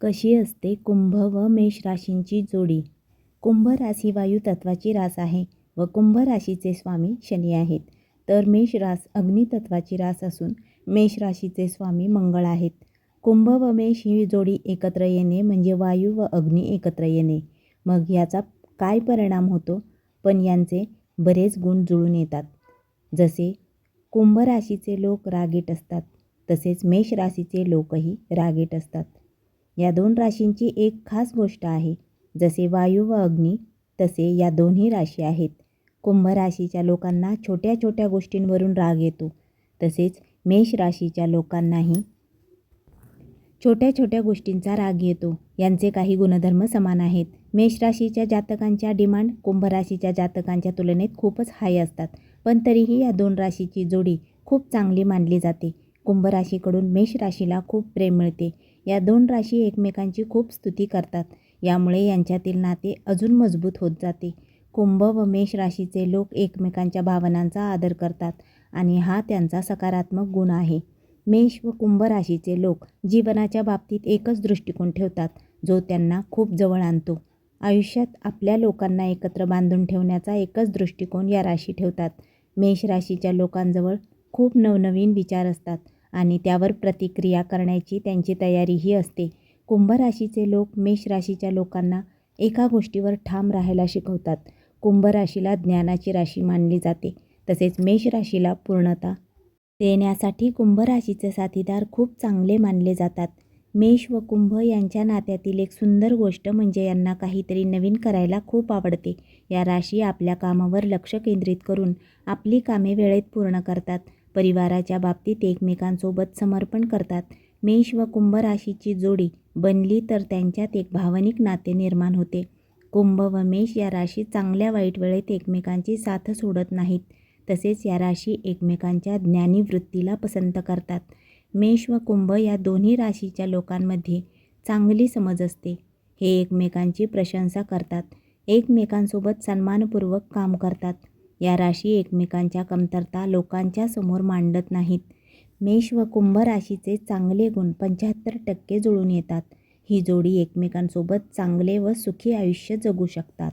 कशी असते? कुंभ व मेष राशींची जोडी. कुंभ राशी वायू तत्वाची रास आहे व कुंभ राशीचे स्वामी शनी आहेत. तर मेष रास अग्नितत्वाची रास असून मेष राशीचे स्वामी मंगळ आहेत. कुंभ व मेष ही जोडी एकत्र येणे म्हणजे वायू व अग्नी एकत्र येणे. मग याचा काय परिणाम होतो? पण यांचे बरेच गुण जुळून येतात. जसे कुंभ राशीचे लोक रागीट असतात तसेच मेष राशीचे लोकही रागीट असतात. या दोन राशींची एक खास गोष्ट आहे. जसे वायू व अग्नी तसे या दोन्ही राशी आहेत. कुंभ राशीच्या लोकांना छोट्या छोट्या गोष्टींवरून राग येतो. तसेच मेष राशीच्या लोकांनाही छोट्या छोट्या गोष्टींचा राग येतो. यांचे काही गुणधर्म समान आहेत. मेष राशीच्या जातकांच्या डिमांड कुंभ राशीच्या जातकांच्या तुलनेत खूपच हाय असतात. पण तरीही या दोन राशीची जोडी खूप चांगली मानली जाते. कुंभ राशीकडून मेष राशीला खूप प्रेम मिळते. या दोन राशी एकमेकांची खूप स्तुती करतात. यामुळे यांच्यातील नाते अजून मजबूत होत जाते. कुंभ व मेष राशीचे लोक एकमेकांच्या भावनांचा आदर करतात आणि हा त्यांचा सकारात्मक गुण आहे. मेष व कुंभ राशीचे लोक जीवनाच्या बाबतीत एकच दृष्टिकोन ठेवतात जो त्यांना खूप जवळ आणतो. आयुष्यात आपल्या लोकांना एकत्र बांधून ठेवण्याचा एकच दृष्टिकोन या राशी ठेवतात. मेष राशीच्या लोकांजवळ खूप नवनवीन विचार असतात. आणि त्यावर प्रतिक्रिया करण्याची त्यांची तयारीही असते. कुंभ राशीचे लोक मेष राशीच्या लोकांना एका गोष्टीवर ठाम राहायला शिकवतात. कुंभ राशीला ज्ञानाची राशी मानली जाते. तसेच मेष राशीला पूर्णता देण्यासाठी कुंभ राशीचे साथीदार खूप चांगले मानले जातात. मेष व कुंभ यांच्या नात्यातील एक सुंदर गोष्ट म्हणजे यांना काहीतरी नवीन करायला खूप आवडते. या राशी आपल्या कामावर लक्ष केंद्रित करून आपली कामे वेळेत पूर्ण करतात. परिवाराच्या बाबतीत एकमेकांसोबत समर्पण करतात. मेष व कुंभ राशीची जोडी बनली तर त्यांच्यात एक भावनिक नाते निर्माण होते. कुंभ व मेष या राशी चांगल्या वाईट वेळेत एकमेकांची साथ सोडत नाहीत. तसेच या राशी एकमेकांच्या ज्ञानी वृत्तीला पसंत करतात. मेष व कुंभ या दोन्ही राशीच्या लोकांमध्ये चांगली समज असते. हे एकमेकांची प्रशंसा करतात. एकमेकांसोबत सन्मानपूर्वक काम करतात. या राशी एकमेकांच्या कमतरता लोकांच्या समोर मांडत नाहीत. मेष व कुंभ राशीचे चांगले गुण पंच्याहत्तर टक्के जुळून येतात. ही जोडी एकमेकांसोबत चांगले व सुखी आयुष्य जगू शकतात.